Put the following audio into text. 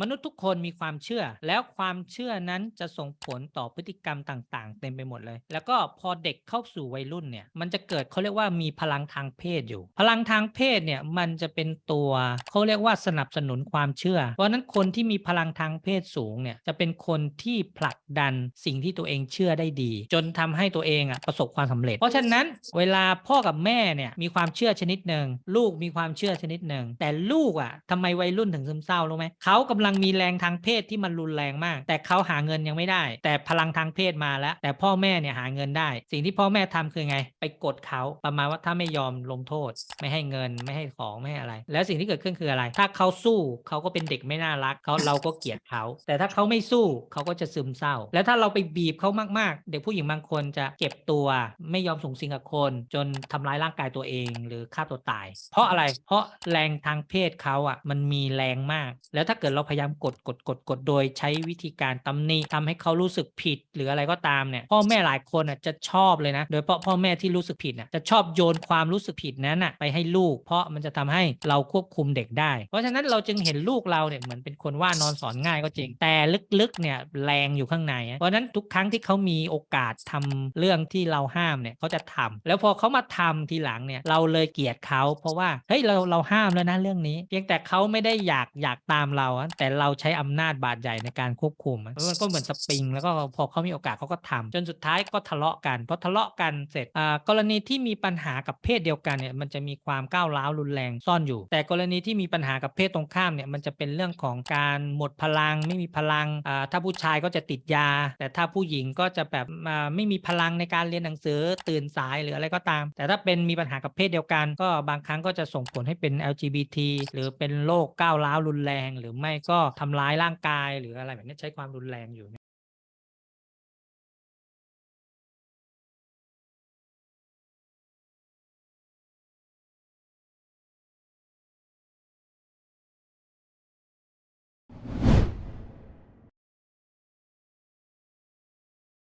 มนุษย์ทุกคนมีความเชื่อ แล้วความเชื่อนั้นจะส่งผลต่อพฤติกรรมต่าง ๆ เต็มไปหมดเลย แล้วก็พอเด็กเข้าสู่วัยรุ่นเนี่ย มันจะเกิดเขาเรียกว่ามีพลังทางเพศอยู่ พลังทางเพศเนี่ยมันจะเป็นตัวเขาเรียกว่าสนับสนุนความเชื่อ เพราะนั้นคนที่มีพลังทางเพศสูงเนี่ยจะเป็นคนที่ผลักดันสิ่งที่ตัวเองเชื่อได้ดี จนทำให้ตัวเองอะประสบความสำเร็จ เพราะฉะนั้นเวลาพ่อกับแม่เนี่ยมีความเชื่อชนิดหนึ่งลูกมีความเชื่อชนิดหนึ่งแต่ลูกอะทำไมวัยรุ่นถึงซึมเศร้ารู้ไหมเขากำลังมีแรงทางเพศที่มันรุนแรงมาก แต่เขาหาเงินยังไม่ได้ แต่พลังทางเพศมาแล้ว แต่พ่อแม่เนี่ยหาเงินได้ สิ่งที่พ่อแม่ทำคือไง ไปกดเขาประมาณว่าถ้าไม่ยอมลงโทษ ไม่ให้เงินไม่ให้ของไม่ให้อะไร แล้วสิ่งที่เกิดขึ้นคืออะไร ถ้าเขาสู้เขาก็เป็นเด็กไม่น่ารักเขาเราก็เกลียดเขา แต่ถ้าเขาไม่สู้เขาก็จะซึมเศร้า แล้วถ้าเราไปบีบเขามากๆ เด็กผู้หญิงบางคนจะเก็บตัว ไม่ยอมส่งสิงกับคน จนทำร้ายร่างกายตัวเอง หรือฆ่าตัวตาย เพราะอะไรเพราะแรงทางเพศเขาอะมันมีแรงมาก แล้วถ้าเกิดเราพยายามกดกดกดกดโดยใช้วิธีการตำหนิทำให้เขารู้สึกผิดหรืออะไรก็ตามเนี่ยพ่อแม่หลายคนอะจะชอบเลยนะ โดยเฉพาะพ่อแม่ที่รู้สึกผิดอะจะชอบโยนความรู้สึกผิดนั้นอะไปให้ลูก เพราะมันจะทำให้เราควบคุมเด็กได้ เพราะฉะนั้นเราจึงเห็นลูกเราเนี่ยเหมือนเป็นคนว่านอนสอนง่ายก็จริง แต่ลึกๆเนี่ยแรงอยู่ข้างในอะเพราะฉะนั้นทุกครั้งที่เขามีโอกาสทำเรื่องที่เราห้ามเนี่ยเขาจะทำแล้วพอเขามาทำทีหลังเนี่ยเราเลยเกลียดเขาเพราะว่าเฮ้ยเราเราห้ามแล้วนะเรื่องนี้ เพียงแต่เขาไม่ได้อยากอยากตามเราอะแต่เราใช้อำนาจบาดใหญ่ในการควบคุมอะมันก็เหมือนสปริง แล้วก็พอเขามีโอกาสเขาก็ทำจนสุดท้ายก็ทะเลาะกันพอทะเลาะกันเสร็จอ่ากรณีที่มีปัญหากับเพศเดียวกันเนี่ยมันจะมีความก้าวร้าวรุนแรงซ่อนอยู่ แต่กรณีที่มีปัญหากับเพศตรงข้ามเนี่ยมันจะเป็นเรื่องของการหมดพลัง ไม่มีพลังอ่าถ้าผู้ชายก็จะติดยา แต่ถ้าผู้หญิงก็จะแบบอ่าไม่มีพลังในการเรียนหนังสือตื่นสายหรืออะไรก็ตาม แต่ถ้าเป็นมีปัญหากับเพศเดียวกัน ก็บางครั้งก็จะส่งผลให้เป็น LGBT หรือเป็นโรคก้าวร้าวรุนแรง หรือไม่ก็็ทำร้ายร่างกายหรืออะไรแบบนี้ใช้ความรุนแรงอยู่